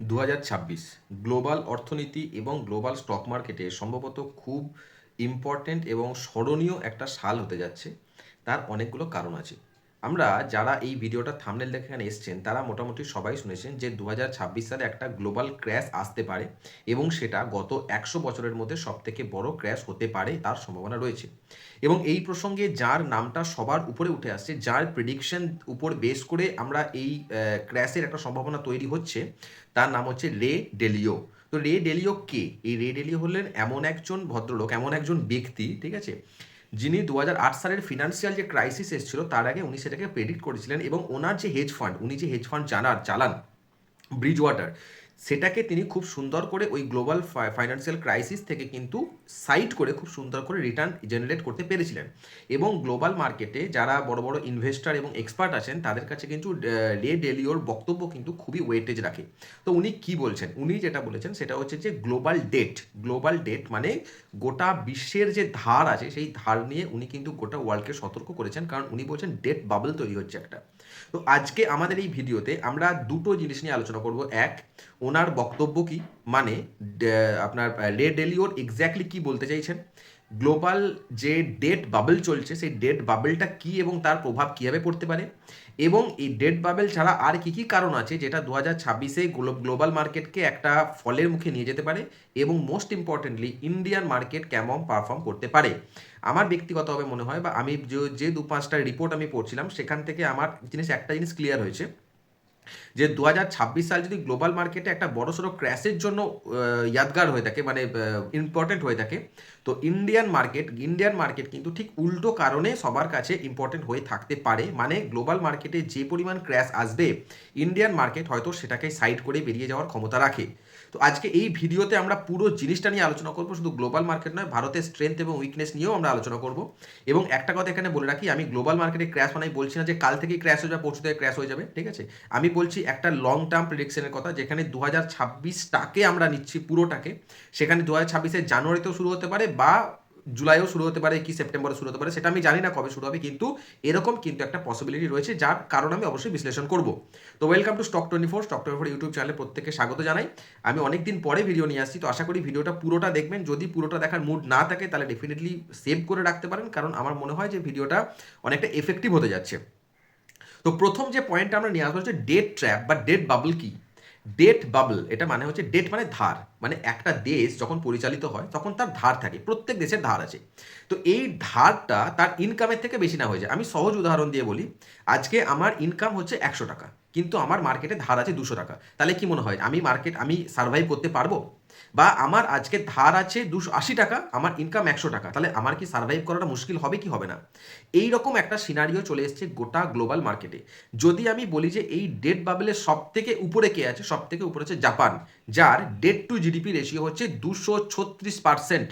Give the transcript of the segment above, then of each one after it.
দু হাজার ছাব্বিশ। গ্লোবাল অর্থনীতি এবং গ্লোবাল স্টক মার্কেটে সম্ভবত খুব ইম্পর্টেন্ট এবং স্মরণীয় একটা সাল হতে যাচ্ছে। তার অনেকগুলো কারণ আছে। আমরা যারা এই ভিডিওটা থামনেল দেখে এখানে এসছেন, তারা মোটামুটি সবাই শুনেছেন যে দু হাজার ছাব্বিশ সালে একটা গ্লোবাল ক্র্যাশ আসতে পারে এবং সেটা গত একশো বছরের মধ্যে সবথেকে বড় ক্র্যাশ হতে পারে তার সম্ভাবনা রয়েছে। এবং এই প্রসঙ্গে যার নামটা সবার উপরে উঠে আসছে, যার প্রেডিকশন উপর বেস করে আমরা এই ক্র্যাশের একটা সম্ভাবনা তৈরি হচ্ছে, তার নাম হচ্ছে রে ডেলিও। তো রে ডেলিও কে? এই রে ডেলিও হলেন এমন একজন ভদ্রলোক, এমন একজন ব্যক্তি, ঠিক আছে? যিনি দু হাজার আট সালের ফিনান্সিয়াল যে ক্রাইসিস এসেছিল, তার আগে উনি সেটাকে প্রেডিক্ট করেছিলেন এবং ওনার যে হেজ ফান্ড উনি যে হেজ ফান্ড জানার, চালান ব্রিজ ওয়াটার সেটাকে তিনি খুব সুন্দর করে ওই গ্লোবাল ফাইন্যান্সিয়াল ক্রাইসিস থেকে কিন্তু সাইড করে খুব সুন্দর করে রিটার্ন জেনারেট করতে পেরেছিলেন। এবং গ্লোবাল মার্কেটে যারা বড় বড় ইনভেস্টার এবং এক্সপার্ট আছেন, তাদের কাছে কিন্তু রে ডেলিওর বক্তব্য কিন্তু খুবই ওয়েটেজ রাখে। তো উনি কি বলছেন? উনি যেটা বলেছেন সেটা হচ্ছে যে গ্লোবাল ডেট গ্লোবাল ডেট মানে গোটা বিশ্বের যে ধার আছে, সেই ধার নিয়ে উনি কিন্তু গোটা ওয়ার্ল্ডকে সতর্ক করেছেন। কারণ উনি বলছেন ডেট বাবল তৈরি হচ্ছে একটা। তো আজকে আমাদের এই ভিডিওতে আমরা দুটো জিনিস নিয়ে আলোচনা করব। এক, ওনার বক্তব্য কি? মানে আপনার রে ডেলিওর এক্স্যাক্টলি কি বলতে চাইছেন? গ্লোবাল যে ডেট বাবল চলছে, সেই ডেট বাবলটা কি এবং তার প্রভাব কীভাবে পড়তে পারে? এবং এই ডেট বাবেল ছাড়া আর কি কি কারণ আছে যেটা দু হাজার ছাব্বিশে গ্লোবাল মার্কেটকে একটা ফলের মুখে নিয়ে যেতে পারে এবং মোস্ট ইম্পর্টেন্টলি ইন্ডিয়ান মার্কেট কেমন পারফর্ম করতে পারে? আমার ব্যক্তিগতভাবে মনে হয় বা আমি যে- দু পাঁচটা রিপোর্ট আমি পড়ছিলাম, সেখান থেকে আমার জিনিস একটা জিনিস ক্লিয়ার হয়েছে। যে দু হাজার ছাব্বিশ সাল যদি গ্লোবাল মার্কেটে একটা বড় সড়ো ক্র্যাশের জন্য ইয়াদগার হয়ে থাকে মানে ইম্পর্টেন্ট হয়ে থাকে, তো ইন্ডিয়ান মার্কেট ইন্ডিয়ান মার্কেট কিন্তু ঠিক উল্টো কারণে সবার কাছে ইম্পর্টেন্ট হয়ে থাকতে পারে। মানে গ্লোবাল মার্কেটে যে পরিমাণ ক্র্যাশ আসবে ইন্ডিয়ান মার্কেট হয়তো সেটাকে সাইড করে বেরিয়ে যাওয়ার ক্ষমতা রাখে। তো আজকে এই ভিডিওতে আমরা পুরো জিনিসটা নিয়ে আলোচনা করব, শুধু গ্লোবাল মার্কেট নয়, ভারতের স্ট্রেংথ এবং উইকনেস নিয়েও আমরা আলোচনা করব। এবং একটা কথা এখানে বলে রাখি, আমি গ্লোবাল মার্কেটে ক্র্যাশ মানে বলছি না যে কাল থেকেই ক্র্যাশ হয়ে যাবে, পরশু থেকে ক্র্যাশ হয়ে যাবে, ঠিক আছে? আমি বলছি একটা লং টার্ম প্রেডিকশনের কথা, যেখানে দু হাজার ছাব্বিশটাকে আমরা নিচ্ছি পুরোটাকে, সেখানে দু হাজার ছাব্বিশের জানুয়ারিতেও শুরু হতে পারে বা জুলাইও শুরু হতে পারে কি সেপ্টেম্বরে শুরু হতে পারে, সেটা আমি জানি না কবে শুরু হবে, কিন্তু এরকম কিন্তু একটা পসিবিলিটি রয়েছে, যার কারণ আমি অবশ্যই বিশ্লেষণ করব। তো welcome to stock twenty four stock twenty four YouTube চ্যানেলে প্রত্যেককে স্বাগত জানাই। আমি অনেক দিন পরে ভিডিও নিয়ে আসছি, তো আশা করি ভিডিওটা পুরোটা দেখবেন। যদি পুরোটা দেখার মুড না থাকে, তাহলে ডেফিনেটলি সেভ করে রাখতে পারেন, কারণ আমার মনে হয় যে ভিডিওটা অনেকটা এফেক্টিভ হতে যাচ্ছে। তো প্রথম যে পয়েন্টটা আমরা নিয়ে আসব হচ্ছে ডেট ট্র্যাপ বা ডেট বাবল কি? ডেট বাবল এটা মানে হচ্ছে ডেট মানে ধার মানে একটা দেশ যখন পরিচালিত হয়, তখন তার ধার থাকে, প্রত্যেক দেশের ধার আছে। তো এই ধারটা তার ইনকামের থেকে বেশি না হয়ে যায় আমি সহজ উদাহরণ দিয়ে বলি, আজকে আমার ইনকাম হচ্ছে একশো টাকা। কিন্তু আমার মার্কেটে ধার আছে দুশো টাকা। তাহলে কি মনে হয়? আমি মার্কেট আমি সার্ভাইভ করতে পারব? বা আমার আজকে ধার আছে দুশো আশি টাকা, আমার ইনকাম একশো টাকা, তাহলে আমার কি সার্ভাইভ করাটা মুশকিল হবে কি হবে না? এই রকম একটা সিনারিও চলে এসছে গোটা গ্লোবাল মার্কেটে যদি আমি বলি যে এই ডেট বাবেলের সব থেকে উপরে কে আছে? সব থেকে উপরে হচ্ছে জাপান, যার ডেট টু জিডিপি রেশিও হচ্ছে দুশো ছত্রিশ পার্সেন্ট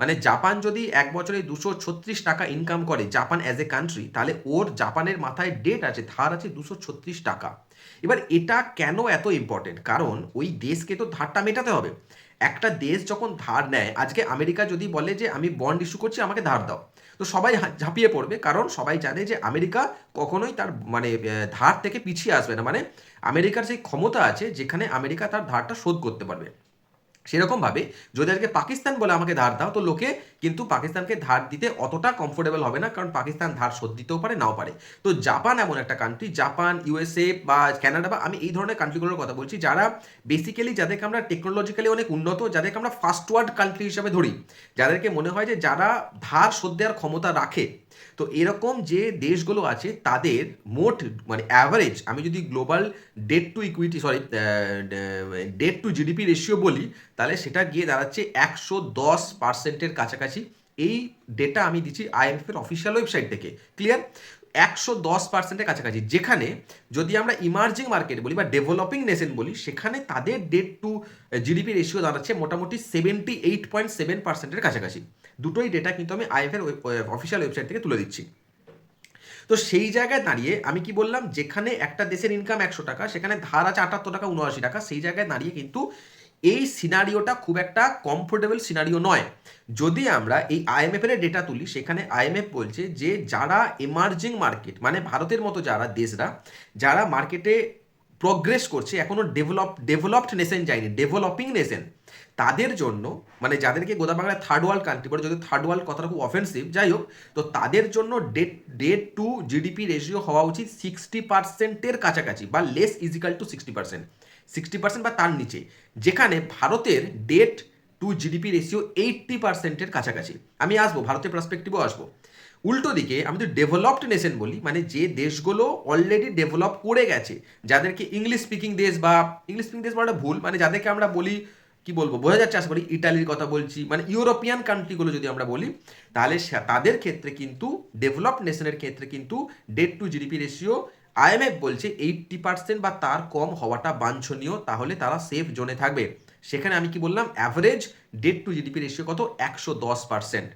মানে জাপান যদি এক বছরে দুশো ছত্রিশ টাকা ইনকাম করে জাপান অ্যাজ এ কান্ট্রি তাহলে ওর জাপানের মাথায় ডেট আছে, ধার আছে দুশো ছত্রিশ টাকা। এবার এটা কেন এত ইম্পর্টেন্ট কারণ ওই দেশকে তো ধারটা মেটাতে হবে। একটা দেশ যখন ধার নেয়, আজকে আমেরিকা যদি বলে যে আমি বন্ড ইস্যু করছি, আমাকে ধার দাও। তো সবাই ঝাঁপিয়ে পড়বে, কারণ সবাই জানে যে আমেরিকা কখনোই তার মানে ধার থেকে পিছিয়ে আসবে না। মানে আমেরিকার সেই ক্ষমতা আছে, যেখানে আমেরিকা তার ধারটা শোধ করতে পারবে। সেরকমভাবে যদি আজকে পাকিস্তান বলে আমাকে ধার দাও, তো লোকে কিন্তু পাকিস্তানকে ধার দিতে অতটা কমফোর্টেবল হবে না, কারণ পাকিস্তান ধার শোধ দিতেও পারে, নাও পারে। তো জাপান এমন একটা কান্ট্রি জাপান ইউএসএ বা কানাডা বা আমি এই ধরনের কান্ট্রিগুলোর কথা বলছি যারা বেসিক্যালি যাদেরকে আমরা টেকনোলজিক্যালি অনেক উন্নত, যাদেরকে আমরা ফার্স্ট ওয়ার্ল্ড কান্ট্রি হিসাবে ধরি, যাদেরকে মনে হয় যে যারা ধার শোধ দেওয়ার ক্ষমতা রাখে তো এরকম যে দেশগুলো আছে, তাদের মোট মানে অ্যাভারেজ আমি যদি global debt to equity sorry debt to GDP ratio বলি, তাহলে সেটা গিয়ে দাঁড়াচ্ছে একশো দশ পার্সেন্টের কাছাকাছি। এই ডেটা আমি দিচ্ছি আইএমএফ এর অফিসিয়াল ওয়েবসাইট থেকে। ক্লিয়ার একশো দশ পার্সেন্টের কাছাকাছি। যেখানে যদি আমরা ইমার্জিং মার্কেট বলি বা ডেভেলপিং নেশন বলি, সেখানে তাদের ডেট টু জিডিপি রেশিও দাঁড়াচ্ছে মোটামুটি সেভেন্টি এইট পয়েন্ট সেভেন পার্সেন্টের কাছাকাছি। দুটোই ডেটা কিন্তু আমি আইএফ এর অফিসিয়াল ওয়েবসাইট থেকে তুলে দিচ্ছি। তো সেই জায়গায় দাঁড়িয়ে আমি কি বললাম, যেখানে একটা দেশের ইনকাম একশো টাকা, সেখানে ধার আছে আটাত্তর টাকা, উনআশি টাকা, সেই জায়গায় দাঁড়িয়ে কিন্তু এই সিনারিওটা খুব একটা কমফোর্টেবল সিনারিও নয়। যদি আমরা এই আইএমএফ এর ডেটা তুলি, সেখানে আইএমএফ বলছে যে যারা এমার্জিং মার্কেট মানে ভারতের মতো যারা, দেশরা, যারা মার্কেটে প্রগ্রেস করছে এখনও ডেভেলপ ডেভেলপড নেশন যায়নি ডেভেলপিং নেশন তাদের জন্য মানে যাদেরকে গোদা বাংলায় থার্ড ওয়ার্ল্ড কান্ট্রি বলে, যদি থার্ড ওয়ার্ল্ড কথাটা খুব অফেন্সিভ যাই হোক, তো তাদের জন্য debt debt to GDP ratio হওয়া উচিত সিক্সটি পার্সেন্টের কাছাকাছি, বা less equal to sixty percent sixty percent বা তার নিচে, যেখানে ভারতের debt to GDP ratio eighty পার্সেন্টের কাছাকাছি। আমি আসব, ভারতের পার্সপেক্টিভও আসব। উল্টো দিকে, আমি যদি ডেভেলপড নেশন বলি মানে যে দেশগুলো অলরেডি ডেভেলপ করে গেছে, যাদেরকে ইংলিশ স্পিকিং দেশ বা ইংলিশ স্পিকিং দেশ বলাটা ভুল মানে যাদেরকে আমরা বলি, কি বলব, বোঝা যাচ্ছে আশা করি ইটালির কথা বলছি মানে ইউরোপিয়ান কান্ট্রিগুলো যদি আমরা বলি, তাহলে তাদের ক্ষেত্রে কিন্তু ডেভেলপড নেশনের ক্ষেত্রে কিন্তু debt to GDP ratio IMF বলছে এইটটি পার্সেন্ট বা তার কম হওয়াটা বাঞ্ছনীয়, তাহলে তারা সেফ জোনে থাকবে। সেখানে আমি কি বললাম? Average debt to GDP ratio কত? একশো দশ পার্সেন্ট।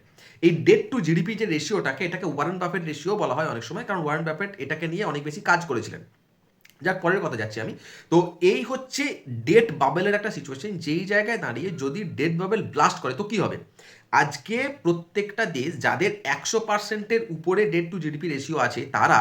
এই ডেট টু জিডিপি যে রেশিওটাকে এটাকে ওয়ারেন বাফেট রেশিও বলা হয় অনেক সময়, কারণ ওয়ারেন বাফেট এটাকে নিয়ে অনেক বেশি কাজ করেছিলেন। যাক, পরের কথা যাচ্ছি আমি। তো এই হচ্ছে ডেট বাবেলের একটা সিচুয়েশন যেই জায়গায় দাঁড়িয়ে যদি ডেট বাবেল ব্লাস্ট করে, তো কি হবে? আজকে প্রত্যেকটা দেশ, যাদের একশো পার্সেন্টের উপরে ডেট টু জিডিপি রেশিও আছে, তারা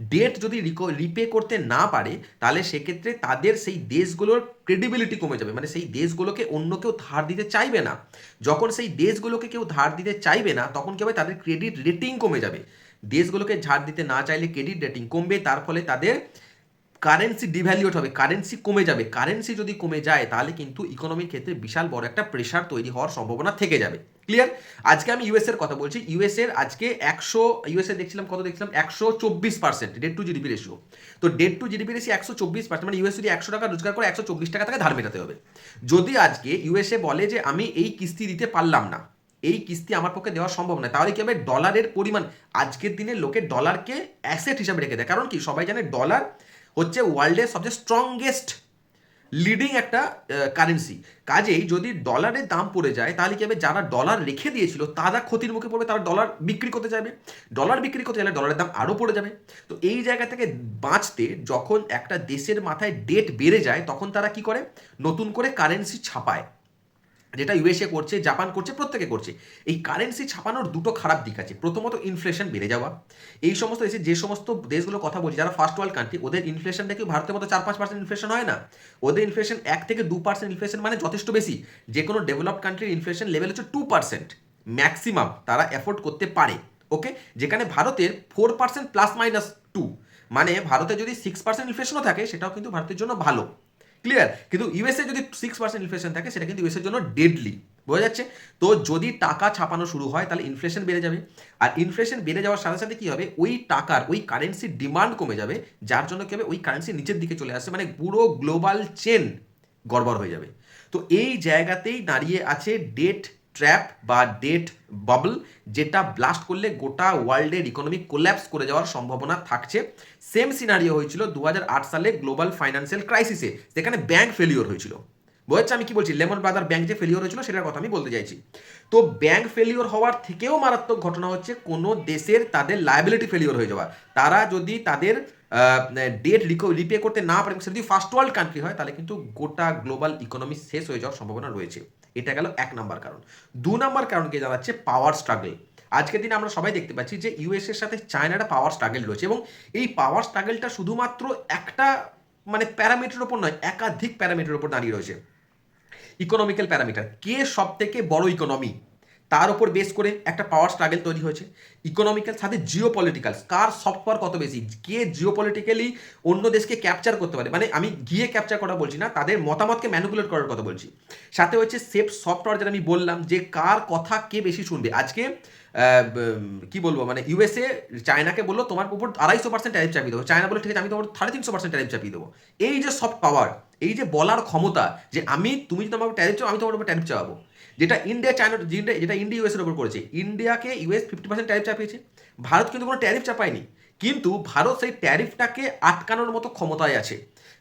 ডেট যদি রিপে করতে না পারে, তাহলে সেক্ষেত্রে তাদের সেই দেশগুলোর ক্রেডিবিলিটি কমে যাবে। মানে সেই দেশগুলোকে অন্য কেউ ধার দিতে চাইবে না। যখন সেই দেশগুলোকে কেউ ধার দিতে চাইবে না, তখন কি হবে? তাদের ক্রেডিট রেটিং কমে যাবে। দেশগুলোকে ঝাড় দিতে না চাইলে ক্রেডিট রেটিং কমবে, তার ফলে তাদের কারেন্সি ডিভ্যালিউট হবে কারেন্সি কমে যাবে। কারেন্সি যদি কমে যায়, তাহলে কিন্তু ইকোনমির ক্ষেত্রে বিশাল বড় একটা প্রেশার তৈরি হওয়ার সম্ভাবনা থেকে যাবে। ক্লিয়ার আজকে আমি ইউএস এর কথা বলছি। ইউএস এর আজকে একশো ইউএস এ দেখছিলাম, কত দেখছিলাম? একশো চব্বিশ percent debt to GDP ratio তো ডেট টু জিডিপি রেশিও একশো চব্বিশ পার্সেন্ট মানে ইউএস যদি একশো টাকা রোজগার করে, একশো চব্বিশ টাকা তাকে ধার মেটাতে হবে। যদি আজকে ইউএসএ বলে যে, আমি এই কিস্তি দিতে পারলাম না, এই কিস্তি আমার পক্ষে দেওয়া সম্ভব নয়, তাহলে কি হবে? ডলারের পরিমাণ আজকের দিনে লোকে ডলারকে অ্যাসেট হিসাবে রেখে দেয়। কারণ কি? সবাই জানে ডলার হচ্ছে ওয়ার্ল্ডের সবচেয়ে স্ট্রংগেস্ট লিডিং একটা কারেন্সি কাজেই যদি ডলারের দাম পড়ে যায়, তাহলে কি হবে? যারা ডলার রেখে দিয়েছিল, তারা ক্ষতির মুখে পড়বে, তারা ডলার বিক্রি করতে যাবে ডলার বিক্রি করতে গেলে ডলারের দাম আরও পড়ে যাবে। তো এই জায়গা থেকে বাঁচতে যখন একটা দেশের মাথায় ডেট বেড়ে যায়, তখন তারা কি করে? নতুন করে কারেন্সি ছাপায়। যেটা ইউএসএ করছে জাপান করছে, প্রত্যেকে করছে। এই কারেন্সি ছাপানোর দুটো খারাপ দিক আছে। প্রথমত ইনফ্লেশন বেড়ে যাওয়া। এই সমস্ত দেশে যে সমস্ত দেশগুলো কথা বলছি, যারা ফার্স্ট ওয়ার্ল্ড কান্ট্রি ওদের ইনফ্লেশনটা কি ভারতের মতো চার পাঁচ পার্সেন্ট ইনফ্লেশন হয় না। ওদের ইনফ্লেশন এক থেকে দু পার্সেন্ট ইনফ্লেশন মানে যথেষ্ট বেশি। যে কোনো ডেভেলপ কান্ট্রির ইনফ্লেশন লেভেল হচ্ছে টু পার্সেন্ট ম্যাক্সিমাম তারা অ্যাফোর্ড করতে পারে। ওকে যেখানে ভারতের four percent plus minus two মানে ভারতে যদি সিক্স পার্সেন্ট ইনফ্লেশনও থাকে, সেটাও কিন্তু ভারতের জন্য ভালো। ক্লিয়ার কিন্তু ইউএসএ যদি সিক্স পার্সেন্ট ইনফ্লেশন থাকে, সেটা কিন্তু ইউএসএর জন্য ডেডলি বোঝা যাচ্ছে? তো যদি টাকা ছাপানো শুরু হয়, তাহলে ইনফ্লেশন বেড়ে যাবে। আর ইনফ্লেশন বেড়ে যাওয়ার সাথে সাথে কি হবে? ওই টাকার, ওই কারেন্সির ডিমান্ড কমে যাবে, যার জন্য কি হবে? ওই কারেন্সি নিচের দিকে চলে আসে মানে পুরো গ্লোবাল চেন গড়বড় হয়ে যাবে। তো এই জায়গাতেই দাঁড়িয়ে আছে ডেট ট্র্যাপ বা ডেট বাবল যেটা ব্লাস্ট করলে গোটা ওয়ার্ল্ডের ইকোনমি কোল্যাপস করে যাওয়ার সম্ভাবনা থাকছে। সেম সিনারিও হয়েছিল দু হাজার আট সালে গ্লোবাল ফাইন্যান্সিয়াল ক্রাইসিসে যেখানে ব্যাংক ফেলিওর হয়েছিল। বোঝাচ্ছে আমি কি বলছি? লেমন ব্রাদার ব্যাংক যে ফেলিওর হয়েছিল সেটার কথা আমি বলতে চাইছি। তো ব্যাংক ফেলিওর হওয়ার থেকেও মারাত্মক ঘটনা হচ্ছে কোনো দেশের তাদের লায়াবিলিটি ফেলিওর হয়ে যাওয়া। তারা যদি তাদের ডেট রিপে করতে না পারে সেটা যদি ফার্স্ট ওয়ার্ল্ড কান্ট্রি হয়, তাহলে কিন্তু গোটা গ্লোবাল ইকোনমি শেষ হয়ে যাওয়ার সম্ভাবনা রয়েছে। এটা গেল এক নাম্বার কারণ। দু নাম্বার কারণকে জানাচ্ছে পাওয়ার স্ট্রাগল আজকের দিনে আমরা সবাই দেখতে পাচ্ছি যে ইউএসের সাথে চায়নাটা পাওয়ার স্ট্রাগল রয়েছে এবং এই পাওয়ার স্ট্রাগলটা শুধুমাত্র একটা মানে প্যারামিটারের ওপর নয়, একাধিক প্যারামিটারের ওপর দাঁড়িয়ে রয়েছে। ইকোনমিক্যাল প্যারামিটার কে সব থেকে বড় ইকোনমি তার উপর বেস করে একটা পাওয়ার স্ট্রাগেল তৈরি হয়েছে। ইকোনমিক্যাল সাথে জিও পলিটিক্যাল কার সফট পাওয়ার কত বেশি? কে জিও পলিটিক্যালি অন্য দেশকে ক্যাপচার করতে পারে? মানে আমি গিয়ে ক্যাপচার করা বলছি না, তাদের মতামতকে ম্যানুপুলেট করার কথা বলছি। সাথে হচ্ছে সেফ সফটওয়্যার যেটা আমি বললাম, যে কার কথা কে বেশি শুনবে? আজকে কি বলব? মানে ইউএসএ চায়নাকে বলল, তোমার উপর আড়াইশো পার্সেন্ট ট্যারিফ চাপিয়ে দেবো। চায়না বলে ঠিক আছে, আমি তোমার সাড়ে তিনশো পার্সেন্ট ট্যারিফ চাপিয়ে দেবো। এই যে সফট পাওয়ার এই যে বলার ক্ষমতা, যে আমি, তুমি যদি আমার ট্যারিফ চাও, আমি তোমার উপর ট্যারিফ চাপাবো যেটা ইন্ডিয়া চায়না যেটা ইন্ডিয়া ইউএসের উপর করেছে। ইন্ডিয়াকে ইউএস ফিফটি পার্সেন্ট ট্যারিফ চাপিয়েছে। ভারত কিন্তু কোনো ট্যারিফ চাপায়নি। কিন্তু ভারত সেই ট্যারিফটাকে আটকানোর মতো ক্ষমতায় আছে।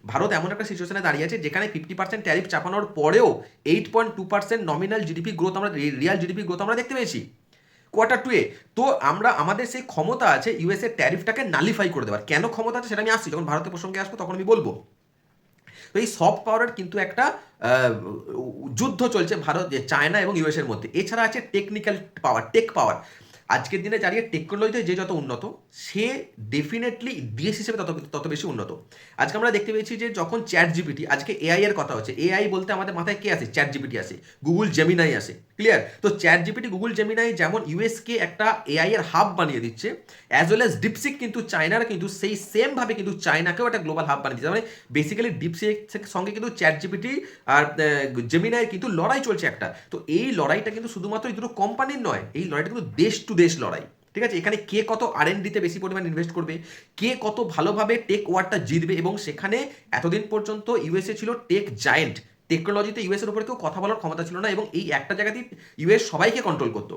ভারত এমন একটা সিচুয়েশনে দাঁড়িয়ে আছে যেখানে ফিফটি পার্সেন্ট ট্যারিফ চাপানোর পরেও eight point two percent nominal GDP growth আমরা রিয়াল জিডিপি গ্রোথ আমরা দেখতে পেয়েছি। কোয়ার্টার টু এ, তো আমরা, আমাদের সেই ক্ষমতা আছে ইউএস এর ট্যারিফটাকে নালিফাই করে দেওয়ার। কেন ক্ষমতা আছে সেটা আমি আসছি, যখন ভারতের প্রসঙ্গে আসব তখন আমি বলব। তো এই সফট পাওয়ারের কিন্তু একটা যুদ্ধ চলছে ভারত চায়না এবং ইউএসের মধ্যে। এছাড়া আছে টেকনিক্যাল পাওয়ার টেক পাওয়ার আজকের দিনে দাঁড়িয়ে টেকনোলজিতে যে যত উন্নত, সে ডেফিনেটলি দেশ হিসেবে তত তত বেশি উন্নত। আজকে আমরা দেখতে পেয়েছি যে যখন চ্যাট জিপিটি আজকে এআই এর কথা হচ্ছে। এআই বলতে আমাদের মাথায় কে আসে? চ্যাট জিপিটি আসে। গুগল জেমিনাই আসে। ক্লিয়ার তো চ্যাট জিপিটি গুগল জেমিনাই যেমন ইউএসকে একটা এআই এর হাব বানিয়ে দিচ্ছে অ্যাজ ওয়েল অ্যাজ ডিপসিক কিন্তু চায়নার কিন্তু সেই সেম ভাবে কিন্তু চায়নাকেও একটা গ্লোবাল হাব বানিয়ে দিচ্ছে। মানে বেসিক্যালি ডিপসিক সঙ্গে কিন্তু চ্যাট জিপিটি আর জেমিনাইয়ের কিন্তু লড়াই চলছে একটা। তো এই লড়াইটা কিন্তু শুধুমাত্র এই দুটো কোম্পানির নয়, এই লড়াইটা কিন্তু দেশ টু দেশ লড়াই। ঠিক আছে? এখানে কে কত আর ডিতে বেশি পরিমাণ ইনভেস্ট করবে, কে কত ভালোভাবে টেক ওয়ার্ডটা জিতবে, এবং সেখানে এতদিন পর্যন্ত ইউএসএ ছিল টেক জায়েন্ট টেকনোলজিতে ইউএস এর উপরে কেউ কথা বলার ক্ষমতা ছিল না এবং এই একটা জায়গাতেই ইউএস সবাইকে কন্ট্রোল করতো।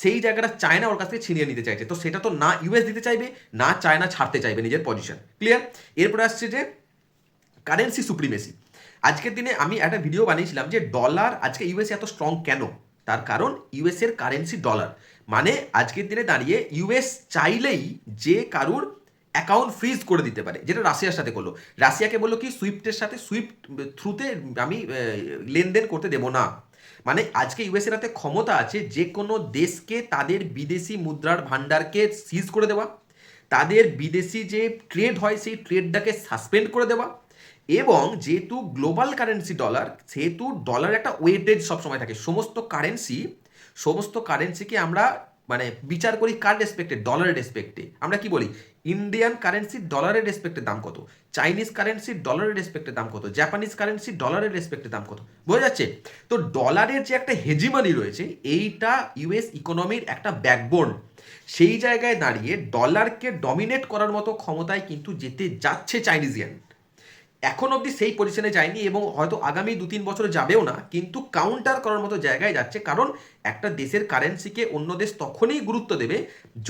সেই জায়গাটা চায়না ওর কাছ থেকে ছিনিয়ে নিতে চাইছে। তো সেটা তো না ইউএস দিতে চাইবে, না চায়না ছাড়তে চাইবে নিজের পজিশন ক্লিয়ার এরপরে আসছে যে কারেন্সি সুপ্রিমেসি আজকের দিনে আমি একটা ভিডিও বানিয়েছিলাম যে ডলার আজকে ইউএস এত স্ট্রং কেন? তার কারণ ইউএস এর কারেন্সি ডলার মানে আজকের দিনে দাঁড়িয়ে ইউএস চাইলেই যে কারুর অ্যাকাউন্ট ফ্রিজ করে দিতে পারে, যেটা রাশিয়ার সাথে করল। রাশিয়াকে বলল কি সুইফটের সাথে সুইফট থ্রুতে আমি লেনদেন করতে দেবো না। মানে আজকে ইউএস এর হাতে ক্ষমতা আছে যে কোনো দেশকে তাদের বিদেশি মুদ্রার ভান্ডারকে সিজ করে দেওয়া, তাদের বিদেশি যে ট্রেড হয় সেই ট্রেডটাকে সাসপেন্ড করে দেওয়া, এবং যেহেতু গ্লোবাল কারেন্সি ডলার সেহেতু ডলার একটা ওয়েটেজ সবসময় থাকে। সমস্ত কারেন্সি সমস্ত কারেন্সিকে আমরা মানে বিচার করি কার রেসপেক্টে ডলারের রেসপেক্টে আমরা কি বলি? ইন্ডিয়ান কারেন্সি ডলারের রেসপেক্টে দাম কত? চাইনিজ কারেন্সি ডলারের রেসপেক্টে দাম কত? জাপানিজ কারেন্সি ডলারের রেসপেক্টে দাম কত? বোঝা যাচ্ছে? তো ডলারের যে একটা হেজিমানি রয়েছে, এইটা ইউএস ইকোনমির একটা ব্যাকবোন সেই জায়গায় দাঁড়িয়ে ডলারকে ডমিনেট করার মতো ক্ষমতায় কিন্তু যেতে যাচ্ছে চাইনিজিয়ান এখন অবধি সেই পজিশনে যায়নি এবং হয়তো আগামী দু তিন বছরে যাবেও না, কিন্তু কাউন্টার করার মতো জায়গায় যাচ্ছে। কারণ একটা দেশের কারেন্সিকে অন্য দেশ তখনই গুরুত্ব দেবে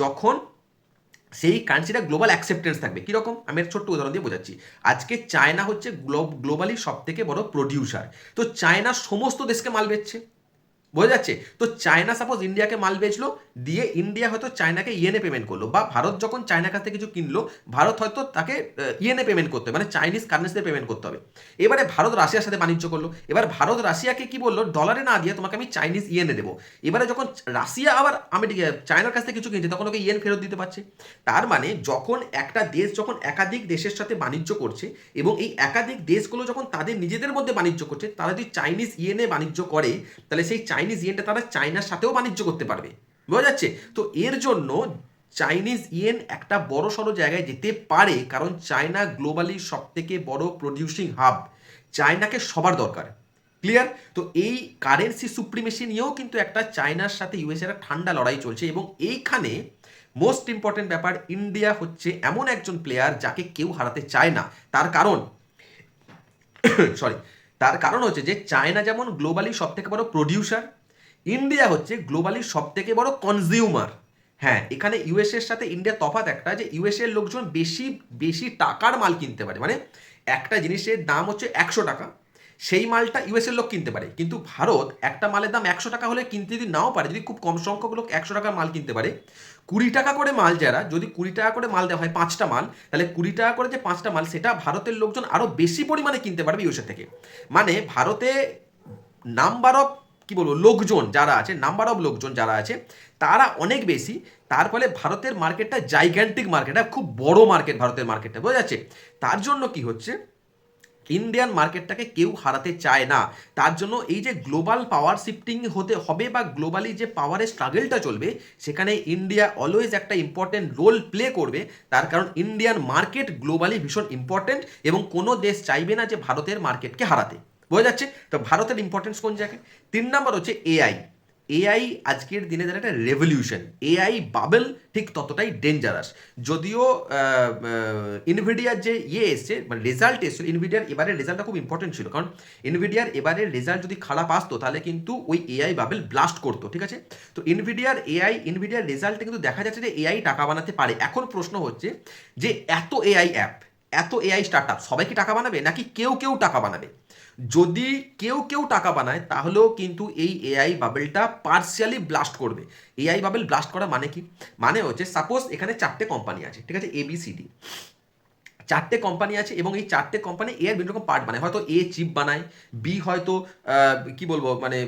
যখন সেই কারেন্সিটা গ্লোবাল অ্যাকসেপ্টেন্স থাকবে। কীরকম? আমি একটা ছোট্ট উদাহরণ দিয়ে বোঝাচ্ছি। আজকে চায়না হচ্ছে গ্লোবালি সব থেকে বড় প্রডিউসার তো চায়না সমস্ত দেশকে মাল বেচছে। বোঝা যাচ্ছে? তো চায়না সাপোজ ইন্ডিয়াকে মাল বেচলো, দিয়ে ইন্ডিয়া হয়তো চায়নাকে ইয়েনে পেমেন্ট করল, বা ভারত যখন চায়নার কাছ থেকে কিছু কিনলো, ভারত হয়তো তাকে ইয়েনে পেমেন্ট করতে হবে মানে চাইনিজ কারেন্সিতে পেমেন্ট করতে হবে। এবারে ভারত রাশিয়ার সাথে বাণিজ্য করল, এবার ভারত রাশিয়াকে কি বলল? ডলারে না দিয়ে তোমাকে আমি চাইনিজ ইয়েনে দেবো। এবারে যখন রাশিয়া আবার আমেরিকা চায়নার কাছ থেকে কিছু কিনছে, তখন ওকে ইয়েন ফেরত দিতে পারছে। তার মানে যখন একটা দেশ যখন একাধিক দেশের সাথে বাণিজ্য করছে, এবং এই একাধিক দেশগুলো যখন তাদের নিজেদের মধ্যে বাণিজ্য করছে, তারা যদি চাইনিজ ইয়েনে বাণিজ্য করে, তাহলে সেই ইয়েনটা তারা চায়নার সাথেও বাণিজ্য করতে পারবে। বোঝা যাচ্ছে? তো এর জন্য চাইনিজ ইয়েন একটা বড় সড়ো জায়গায় যেতে পারে কারণ চায়না গ্লোবালি সব থেকে বড় প্রডিউসিং হাব চায়নাকে সবার দরকার। ক্লিয়ার তো এই কারেন্সি সুপ্রিমেসি নিয়েও কিন্তু একটা চায়নার সাথে ইউএসএর ঠান্ডা লড়াই চলছে এবং এইখানে মোস্ট ইম্পর্টেন্ট ব্যাপার ইন্ডিয়া হচ্ছে এমন একজন প্লেয়ার যাকে কেউ হারাতে চায় না। তার কারণ সরি তার কারণ হচ্ছে যে চায়না যেমন গ্লোবালি সব থেকে বড় প্রডিউসার ইন্ডিয়া হচ্ছে গ্লোবালি সব থেকে বড় কনজিউমার হ্যাঁ এখানে ইউএসএর সাথে ইন্ডিয়ার তফাত একটা যে ইউএসএর লোকজন বেশি বেশি টাকার মাল কিনতে পারে। মানে একটা জিনিসের দাম হচ্ছে একশো টাকা। সেই মালটা ইউএস এর লোক কিনতে পারে। কিন্তু ভারত একটা মালের দাম একশো টাকা হলে কিনতে যদি নাও পারে, যদি খুব কম সংখ্যক লোক একশো টাকার মাল কিনতে পারে, কুড়ি টাকা করে মাল যারা, যদি কুড়ি টাকা করে মাল দেওয়া হয় পাঁচটা মাল, তাহলে কুড়ি টাকা করে যে পাঁচটা মাল, সেটা ভারতের লোকজন আরও বেশি পরিমাণে কিনতে পারবে ইউএসএ থেকে। মানে ভারতে নাম্বার অফ কী বলব, লোকজন যারা আছে নাম্বার অফ লোকজন যারা আছে, তারা অনেক বেশি। তার ফলে ভারতের মার্কেটটা জাইগ্যান্টিক মার্কেট খুব বড় মার্কেট ভারতের মার্কেটটা বোঝা যাচ্ছে? তার জন্য কি হচ্ছে? ইন্ডিয়ান মার্কেটটাকে কেউ হারাতে চায় না। তার জন্য এই যে গ্লোবাল পাওয়ার শিফটিং হতে হবে বা গ্লোবালি যে পাওয়ারের স্ট্রাগলটা চলবে, সেখানে ইন্ডিয়া অলওয়েজ একটা ইম্পর্টেন্ট রোল প্লে করবে। তার কারণ ইন্ডিয়ান মার্কেট গ্লোবালি ভীষণ ইম্পর্টেন্ট এবং কোনো দেশ চাইবে না যে ভারতের মার্কেটকে হারাতে। বোঝা যাচ্ছে? তো ভারতের ইম্পর্টেন্স কোন জায়গায়? তিন নম্বর হচ্ছে এআই এআই আজকের দিনে যারা একটা রেভলিউশন এআই বাবেল ঠিক ততটাই ডেঞ্জারাস যদিও ইনভিডিয়ার যে ইয়ে এসছে মানে রেজাল্ট এসেছিল ইনভিডিয়ার এবারের রেজাল্টটা খুব ইম্পর্টেন্ট ছিল। কারণ ইনভিডিয়ার এবারের রেজাল্ট যদি খারাপ আসতো, তাহলে কিন্তু ওই এআই বাবেল ব্লাস্ট করতো, ঠিক আছে? তো ইনভিডিয়ার এআই ইনভিডিয়ার রেজাল্টে কিন্তু দেখা যাচ্ছে যে এআই টাকা বানাতে পারে। এখন প্রশ্ন হচ্ছে যে, এত এআই অ্যাপ এত এআই স্টার্ট আপ সবাই কি টাকা বানাবে? নাকি কেউ কেউ টাকা বানাবে? যদি কেউ কেউ টাকা বানায়, তাহলেও কিন্তু এই এআই বাবেলটা পার্সিয়ালি ব্লাস্ট করবে। এআই বাবেল ব্লাস্ট করা মানে কি? মানে হচ্ছে সাপোজ এখানে চারটে কোম্পানি আছে, ঠিক আছে? এবিসিডি চারটে কোম্পানি আছে এবং এই চারটে কোম্পানি এর বিভিন্ন রকম পার্ট বানায়। হয়তো এ চিপ বানায় বি হয়তো কি বলব মানে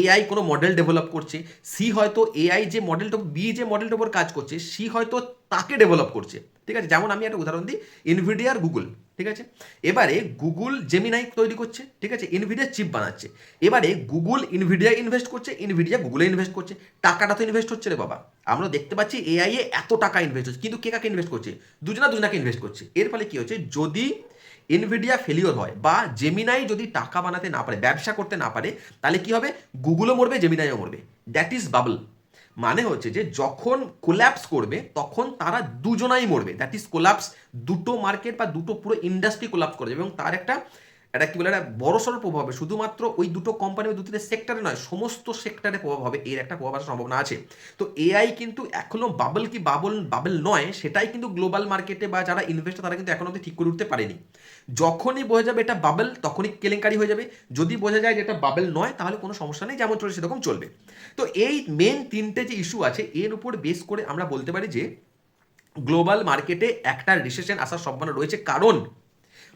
এআই কোনো মডেল ডেভেলপ করছে সি হয়তো এআই যে মডেলটা বি যে মডেলটার উপর কাজ করছে সি হয়তো তাকে ডেভেলপ করছে। ঠিক আছে? যেমন আমি একটা উদাহরণ দিই ইনভিডিয়ার গুগল ঠিক আছে? এবারে গুগল জেমিনাই তৈরি করছে, ঠিক আছে? ইনভিডিয়া চিপ বানাচ্ছে। এবারে গুগল ইনভিডিয়া ইনভেস্ট করছে ইনভিডিয়া গুগলে ইনভেস্ট করছে। টাকাটা তো ইনভেস্ট হচ্ছে রে বাবা। আমরা দেখতে পাচ্ছি এআই এ এত টাকা ইনভেস্ট হচ্ছে। কিন্তু কে কাকে ইনভেস্ট করছে? দুজনা দুজনাকে ইনভেস্ট করছে। এর ফলে কি হচ্ছে? যদি ইনভিডিয়া ফেলিওর হয় বা জেমিনাই যদি টাকা বানাতে না পারে, ব্যবসা করতে না পারে, তাহলে কি হবে? গুগলও মরবে জেমিনাইও মরবে। দ্যাট ইজ বাবল মানে হচ্ছে যে যখন কোল্যাপস করবে, তখন তারা দুজনাই মরবে। দ্যাট ইজ কোল্যাপস দুটো মার্কেট বা দুটো পুরো ইন্ডাস্ট্রি কোল্যাপস করে যাবে এবং তার একটা একটা কি বলে? একটা বড়সড় প্রভাব হবে। শুধুমাত্র ওই দুটো কোম্পানি বা দুটো সেক্টরে নয়, সমস্ত সেক্টরে প্রভাব হবে। এর একটা প্রভাব আসার সম্ভাবনা আছে। তো এআই কিন্তু এখনও বাবল কি বাবল বাবল নয়, সেটাই কিন্তু গ্লোবাল মার্কেটে বা যারা ইনভেস্টার তারা কিন্তু এখনও অব্দি ঠিক করে উঠতে পারেনি। যখনই বোঝা যাবে এটা বাবল তখনই কেলেঙ্কারি হয়ে যাবে। যদি বোঝা যায় যে এটা বাবল নয়, তাহলে কোনো সমস্যা নেই, যেমন চলে সেরকম চলবে। তো এই মেন তিনটে যে ইস্যু আছে, এর উপর বেস করে আমরা বলতে পারি যে গ্লোবাল মার্কেটে একটা রিসেশন আসার সম্ভাবনা রয়েছে। কারণ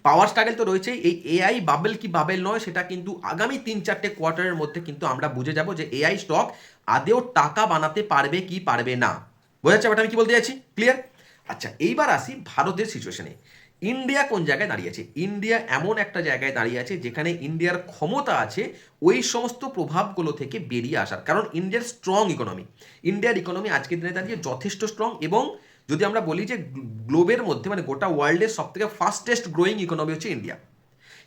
পাওয়ার স্ট্রাগল তো রয়েছে এই এআই বাবেল কি বাবেল নয়, সেটা কিন্তু আগামী তিন চারটে কোয়ার্টারের মধ্যে কিন্তু আমরা বুঝে যাব যে এআই স্টক আদেও টাকা বানাতে পারবে কি পারবে না। বোঝা যাচ্ছে আমি কি বলতে যাচ্ছি ক্লিয়ার আচ্ছা এইবার আসি ভারতের সিচুয়েশনে ইন্ডিয়া কোন জায়গায় দাঁড়িয়ে আছে? ইন্ডিয়া এমন একটা জায়গায় দাঁড়িয়ে আছে যেখানে ইন্ডিয়ার ক্ষমতা আছে ওই সমস্ত প্রভাবগুলো থেকে বেরিয়ে আসার। কারণ ইন্ডিয়ার স্ট্রং ইকোনমি ইন্ডিয়ার ইকোনমি আজকের দিনে দাঁড়িয়ে যথেষ্ট স্ট্রং এবং যদি আমরা বলি যে গ্লোবের মধ্যে মানে গোটা ওয়ার্ল্ডের সব থেকে ফাস্টেস্ট গ্রোয়িং ইকোনমি হচ্ছে ইন্ডিয়া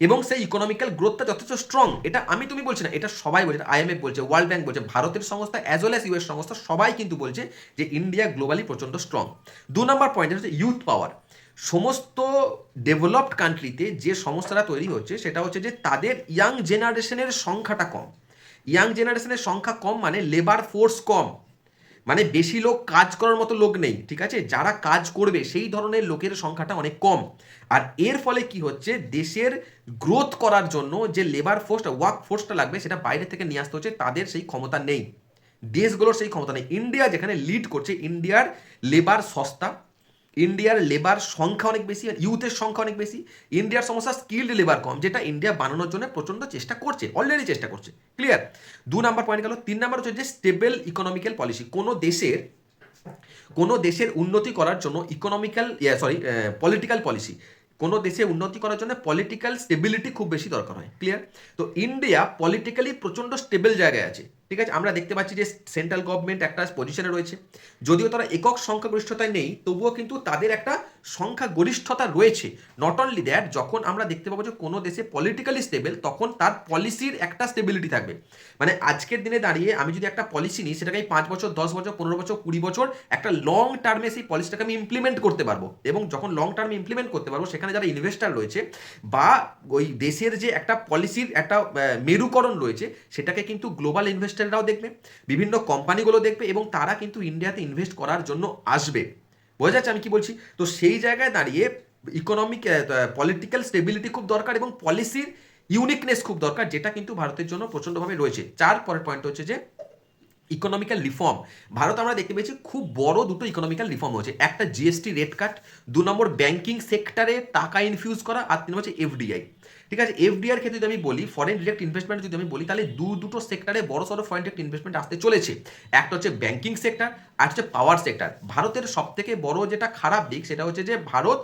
এবং সেই ইকোনমিক্যাল গ্রোথটা যথেষ্ট স্ট্রং এটা আমি তুমি বলছি না, এটা সবাই বলছে আইএমএফ বলছে ওয়ার্ল্ড ব্যাংক বলছে, ভারতের সংস্থা অ্যাজ ওয়েল অ্যাজ ইউএস সংস্থা সবাই কিন্তু বলছে যে ইন্ডিয়া গ্লোবালি প্রচণ্ড স্ট্রং দু নম্বর পয়েন্ট হচ্ছে ইউথ পাওয়ার সমস্ত ডেভেলপড কান্ট্রিতে যে সমস্যাটা তৈরি হচ্ছে, সেটা হচ্ছে যে তাদের ইয়াং জেনারেশনের সংখ্যাটা কম। ইয়াং জেনারেশনের সংখ্যা কম মানে লেবার ফোর্স কম। মানে বেশি লোক কাজ করার মতো লোক নেই, ঠিক আছে? যারা কাজ করবে, সেই ধরনের লোকের সংখ্যাটা অনেক কম। আর এর ফলে কি হচ্ছে? দেশের গ্রোথ করার জন্য যে লেবার ফোর্স ওয়ার্ক ফোর্সটা লাগবে, সেটা বাইরে থেকে নিয়ে আসতে হচ্ছে, তাদের সেই ক্ষমতা নেই। দেশগুলোর সেই ক্ষমতা নেই। ইন্ডিয়া যেখানে লিড করছে ইন্ডিয়ার লেবার সস্তা ইন্ডিয়ার লেবার সংখ্যা অনেক বেশি ইউথের সংখ্যা অনেক বেশি। ইন্ডিয়ার সমস্যা স্কিল্ড লেবার কম, যেটা ইন্ডিয়া বানানোর জন্য প্রচণ্ড চেষ্টা করছে অলরেডি চেষ্টা করছে। ক্লিয়ার দু নাম্বার পয়েন্ট গেল, তিন নাম্বার হচ্ছে যে স্টেবল ইকোনমিক্যাল পলিসি কোনো দেশের কোনো দেশের উন্নতি করার জন্য ইকোনমিক্যাল সরি পলিটিক্যাল পলিসি কোনো দেশে উন্নতি করার জন্য পলিটিক্যাল স্টেবিলিটি খুব বেশি দরকার হয়। ক্লিয়ার তো ইন্ডিয়া পলিটিক্যালি প্রচণ্ড স্টেবল জায়গায় আছে। ঠিক আছে? আমরা দেখতে পাচ্ছি যে সেন্ট্রাল গভর্নমেন্ট একটা পজিশনে রয়েছে। যদিও তারা একক সংখ্যাগরিষ্ঠতায় নেই, তবুও কিন্তু তাদের একটা সংখ্যাগরিষ্ঠতা রয়েছে। নট অনলি দ্যাট যখন আমরা দেখতে পাবো যে কোনো দেশে পলিটিক্যালি স্টেবল তখন তার পলিসির একটা স্টেবিলিটি থাকবে। মানে আজকের দিনে দাঁড়িয়ে আমি যদি একটা পলিসি নিই, সেটাকে পাঁচ বছর, দশ বছর, পনেরো বছর, কুড়ি বছর একটা লং টার্মে সেই পলিসিটাকে আমি ইমপ্লিমেন্ট করতে পারব। এবং যখন লং টার্মে ইমপ্লিমেন্ট করতে পারব, সেখানে যারা ইনভেস্টার রয়েছে বা ওই দেশের যে একটা পলিসির একটা মেরুকরণ রয়েছে, সেটাকে কিন্তু গ্লোবাল ইনভেস্টাররাও দেখবে, বিভিন্ন কোম্পানিগুলো দেখবে এবং তারা কিন্তু ইন্ডিয়াতে ইনভেস্ট করার জন্য আসবে। বোঝা যাচ্ছে আমি কি বলছি? তো সেই জায়গায় দাঁড়িয়ে ইকোনমিক পলিটিক্যাল স্টেবিলিটি খুব দরকার এবং পলিসির ইউনিকনেস খুব দরকার, যেটা কিন্তু ভারতের জন্য প্রচণ্ডভাবে রয়েছে। চার পরের পয়েন্ট হচ্ছে যে ইকোনমিক্যাল রিফর্ম ভারত আমরা দেখতে পেয়েছি খুব বড় দুটো ইকোনমিক্যাল রিফর্ম হয়েছে। একটা জিএসটি রেট কাট দু নম্বর ব্যাংকিং সেক্টরে টাকা ইনফিউজ করা, আর তিন হচ্ছে এফডিআই ঠিক আছে এফডিআর ক্ষেত্রে যদি আমি বলি ফরেন ডিরেক্ট ইনভেস্টমেন্ট যদি আমি বলি, তাহলে দু, দুটো সেক্টরে বড় সড়ো ফরেন ডিরেক্ট ইনভেস্টমেন্ট আসতে চলেছে। একটা হচ্ছে ব্যাঙ্কিং সেক্টর আর হচ্ছে পাওয়ার সেক্টর ভারতের সব থেকে বড় যেটা খারাপ দিক, সেটা হচ্ছে যে ভারত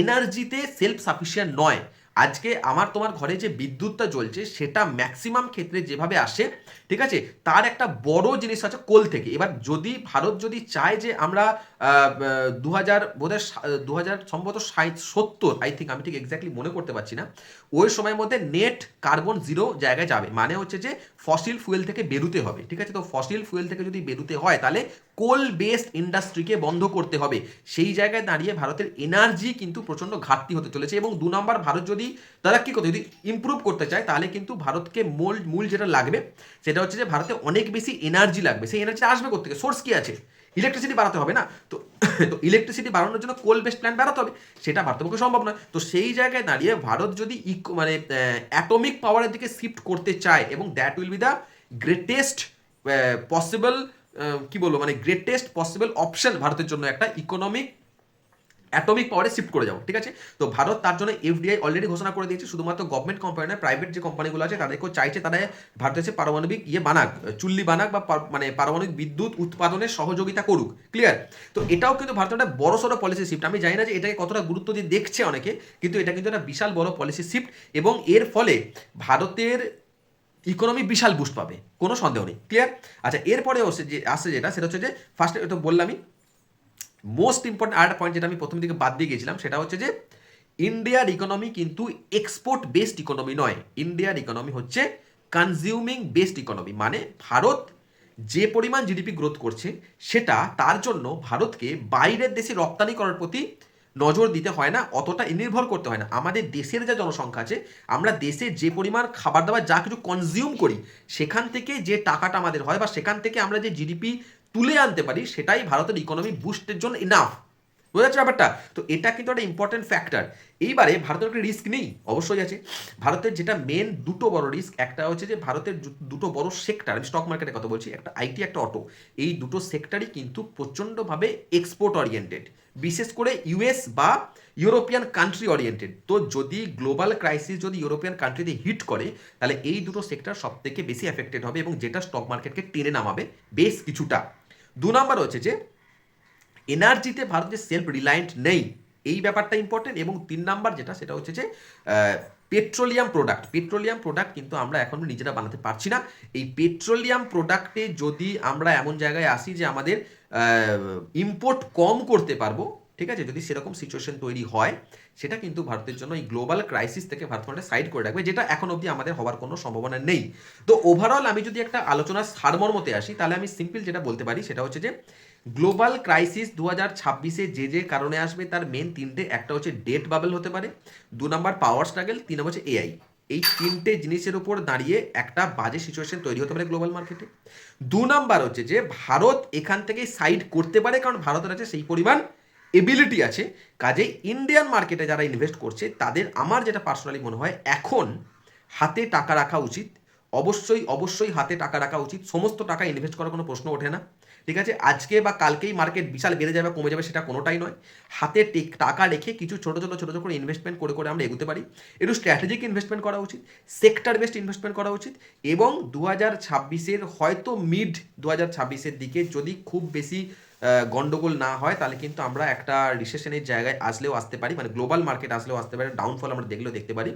এনার্জিতে সেলফ সাফিসিয়েন্ট নয়। আজকে আমার তোমার ঘরে যে বিদ্যুৎটা জ্বলছে, সেটা ম্যাক্সিমাম ক্ষেত্রে যেভাবে আসে, ঠিক আছে, তার একটা বড় জিনিস আছে কোল থেকে। এবার যদি ভারত যদি চায় যে আমরা দু হাজার বোধহয় দু হাজার সম্ভবত ষাট, সত্তর আই থিঙ্ক আমি ঠিক এক্স্যাক্টলি মনে করতে পারছি না, ওই সময়ের মধ্যে নেট কার্বন জিরো জায়গায় যাবে। মানে হচ্ছে যে ফসিল ফুয়েল থেকে বেরুতে হবে, ঠিক আছে, তো ফসিল ফুয়েল থেকে যদি বেরুতে হয়, তাহলে কোল বেসড ইন্ডাস্ট্রিকে বন্ধ করতে হবে। সেই জায়গায় দাঁড়িয়ে ভারতের এনার্জি কিন্তু প্রচণ্ড ঘাটতি হতে চলেছে এবং দু নম্বর ভারত যদি তারা কী করতে যদি ইমপ্রুভ করতে চায়, তাহলে কিন্তু ভারতকে মূল মূল যেটা লাগবে, সেটা হচ্ছে যে ভারতে অনেক বেশি এনার্জি লাগবে। সেই এনার্জি আসবে কোথেকে সোর্স কী আছে? ইলেকট্রিসিটি বাড়াতে হবে না? তো তো ইলেকট্রিসিটি বাড়ানোর জন্য কোল বেস্ট প্ল্যান্ট বাড়াতে হবে। সেটা ভারতের পক্ষে সম্ভব নয়। তো সেই জায়গায় দাঁড়িয়ে ভারত যদি ইক- মানে অ্যাটমিক পাওয়ারের দিকে শিফট করতে চায় এবং that will be the greatest possible কি বলব মানে গ্রেটেস্ট পসিবল অপশন ভারতের জন্য একটা ইকোনমিক অ্যাটমিক পাওয়ারে শিফট করে যাব, ঠিক আছে? তো ভারত তার জন্য এফডিআই অলরেডি ঘোষণা করে দিয়েছে, শুধুমাত্র গভর্নমেন্ট কোম্পানি নয় প্রাইভেট যে কোম্পানিগুলো আছে, তাদেরকেও চাইছে তারা ভারতের এসে পারমাণবিক ইয়ে বানাক, চুল্লি বানাক বা মানে পারমাণবিক বিদ্যুৎ উৎপাদনে সহযোগিতা করুক ক্লিয়ার তো এটাও কিন্তু ভারতের একটা বড় সড়ো পলিসি শিফট আমি জানি না যে এটাকে কতটা গুরুত্ব দিয়ে দেখছে অনেকে, কিন্তু এটা কিন্তু একটা বিশাল বড় পলিসি শিফট এবং এর ফলে ভারতের ইকোনমি বিশাল বুস্ট পাবে, কোনো সন্দেহ নেই ক্লিয়ার আচ্ছা এরপরে আসে যে, আসে যেটা, সেটা হচ্ছে যে ফার্স্টে তো বললামই মোস্ট ইম্পর্টেন্ট আর পয়েন্ট যেটা আমি প্রথম দিকে বাদ দিয়ে গেছিলাম সেটা হচ্ছে যে ইন্ডিয়ার ইকোনমি কিন্তু এক্সপোর্ট বেসড ইকোনমি নয় ইন্ডিয়ার ইকোনমি হচ্ছে কনজিউমিং বেসড ইকোনমি মানে ভারত যে পরিমাণ জিডিপি গ্রোথ করছে, সেটা তার জন্য ভারতকে বাইরের দেশে রপ্তানি করার প্রতি নজর দিতে হয় না, অতটা নির্ভর করতে হয় না। আমাদের দেশের যা জনসংখ্যা আছে, আমরা দেশে যে পরিমাণ খাবার দাবার, যা কিছু কনজিউম করি, সেখান থেকে যে টাকাটা আমাদের হয় বা সেখান থেকে আমরা যে জিডিপি তুলে আনতে পারি, সেটাই ভারতের ইকোনমি বুস্টের জন্য ইনাফ বোঝা যাচ্ছে ব্যাপারটা? তো এটা কিন্তু একটা ইম্পর্টেন্ট ফ্যাক্টর এইবারে ভারতের একটা রিস্ক নেই, অবশ্যই আছে। ভারতের যেটা মেন দুটো বড় রিস্ক একটা হচ্ছে যে ভারতের দুটো বড় সেক্টর আমি স্টক মার্কেটের কথা বলছি, একটা আইটি একটা অটো এই দুটো সেক্টরই কিন্তু প্রচণ্ডভাবে এক্সপোর্ট ওরিয়েন্টেড বিশেষ করে ইউএস বা ইউরোপিয়ান কান্ট্রি ওরিয়েন্টেড তো যদি গ্লোবাল ক্রাইসিস যদি ইউরোপিয়ান কান্ট্রিতে হিট করে, তাহলে এই দুটো সেক্টর সব থেকে বেশি এফেক্টেড হবে এবং যেটা স্টক মার্কেটকে টেনে নামাবে বেশ কিছুটা। দু নম্বর হচ্ছে যে এনার্জিতে ভারত সেলফ রিলায়েন্ট নেই। এই ব্যাপারটা ইম্পর্টেন্ট এবং তিন নাম্বার যেটা, সেটা হচ্ছে যে পেট্রোলিয়াম প্রোডাক্ট পেট্রোলিয়াম প্রোডাক্ট কিন্তু আমরা এখন নিজেরা বানাতে পারছি না। এই পেট্রোলিয়াম প্রোডাক্টে যদি আমরা এমন জায়গায় আসি যে আমাদের ইম্পোর্ট কম করতে পারব, ঠিক আছে? যদি সেরকম সিচুয়েশন তৈরি হয়, সেটা কিন্তু ভারতের জন্য এই গ্লোবাল ক্রাইসিস থেকে ভারত ভারতকে সাইড করে রাখবে, যেটা এখন অবধি আমাদের হওয়ার কোনো সম্ভাবনা নেই। তো ওভারঅল আমি যদি একটা আলোচনার সারমর্মতে আসি, তাহলে আমি সিম্পল যেটা বলতে পারি, সেটা হচ্ছে যে গ্লোবাল ক্রাইসিস দু হাজার ছাব্বিশে যে যে কারণে আসবে, তার মেন তিনটে, একটা হচ্ছে ডেট বাবেল হতে পারে, দু নম্বর পাওয়ার স্ট্রাগল তিন নম্বর হচ্ছে এআই এই তিনটে জিনিসের উপর দাঁড়িয়ে একটা বাজে সিচুয়েশন তৈরি হতে পারে গ্লোবাল মার্কেটে দু নাম্বার হচ্ছে যে, ভারত এখান থেকে সাইড করতে পারে, কারণ ভারতের আছে সেই পরিমাণ এবিলিটি আছে। কাজেই ইন্ডিয়ান মার্কেটে যারা ইনভেস্ট করছে, তাদের আমার যেটা পার্সোনালি মনে হয়, এখন হাতে টাকা রাখা উচিত। অবশ্যই অবশ্যই হাতে টাকা রাখা উচিত। সমস্ত টাকা ইনভেস্ট করার কোনো প্রশ্ন ওঠে না। ঠিক আছে? আজকে বা কালকেই মার্কেট বিশাল বেড়ে যাবে, কমে যাবে সেটা কোনোটাই নয়। হাতে টাকা রেখে কিছু ছোটো ছোটো ছোটো ছোটো করে ইনভেস্টমেন্ট করে করে আমরা এগোতে পারি। একটু স্ট্র্যাটেজিক ইনভেস্টমেন্ট করা উচিত সেক্টর বেসড ইনভেস্টমেন্ট করা উচিত এবং দু হাজার ছাব্বিশের হয়তো মিড দু হাজার ছাব্বিশের দিকে যদি খুব বেশি গন্ডগোল না হয়, তাহলে কিন্তু আমরা একটা রিসেশনের জায়গায় আসলেও আসতে পারি। মানে গ্লোবাল মার্কেট আসলেও আসতে পারি। ডাউনফল আমরা দেখলেও দেখতে পারি।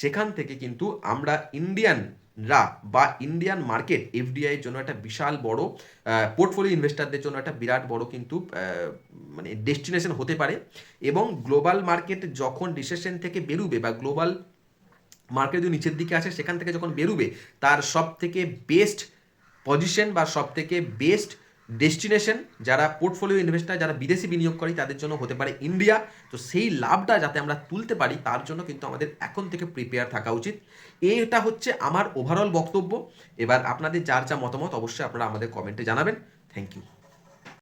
সেখান থেকে কিন্তু আমরা ইন্ডিয়ানরা বা ইন্ডিয়ান মার্কেট এফডিআই এর জন্য একটা বিশাল বড় পোর্টফোলিও ইনভেস্টারদের জন্য একটা বিরাট বড় কিন্তু মানে ডেস্টিনেশন হতে পারে। এবং গ্লোবাল মার্কেট যখন রিসেশন থেকে বেরুবে বা গ্লোবাল মার্কেট যদি নিচের দিকে আসে, সেখান থেকে যখন বেরুবে, তার সব থেকে বেস্ট পজিশন বা সব থেকে বেস্ট ডেস্টিনেশন, যারা পোর্টফোলিও ইনভেস্টার, যারা বিদেশি বিনিয়োগ করে তাদের জন্য হতে পারে ইন্ডিয়া। তো সেই লাভটা যাতে আমরা তুলতে পারি, তার জন্য কিন্তু আমাদের এখন থেকে প্রিপেয়ার থাকা উচিত। এটা হচ্ছে আমার ওভারঅল বক্তব্য। এবার আপনাদের যার যা মতামত, অবশ্যই আপনারা আমাদের কমেন্টে জানাবেন। Thank you